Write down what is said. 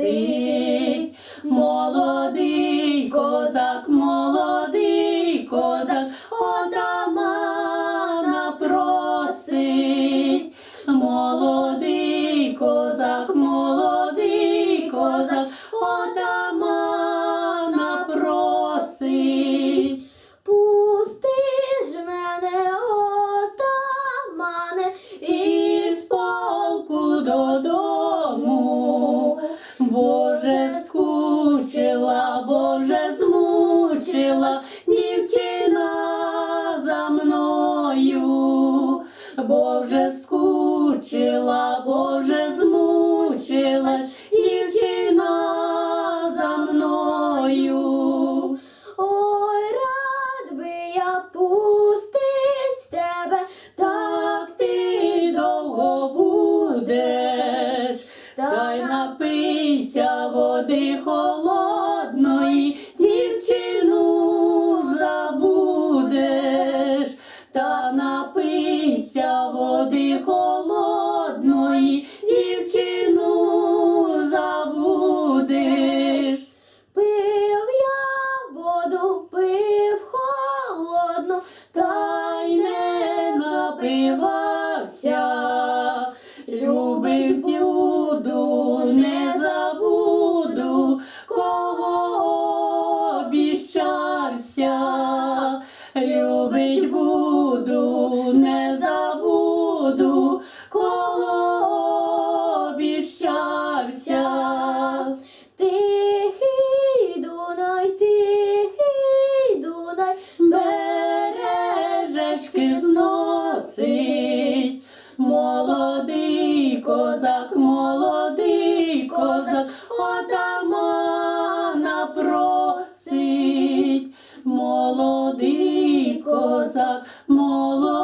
see. Боже, скучила, Боже, змучила дівчина за мною, Боже, скучила, Боже, змучилась дівчина за мною. Ой, рад би я пустить тебе, Так ти довго будеш, та й напийся Senhor. Христа, любить буду, не забуду, кого обіщався. Дунай, тихий Дунай, бережечки зносить, молодий козак, молодий козак. сказав, молодь.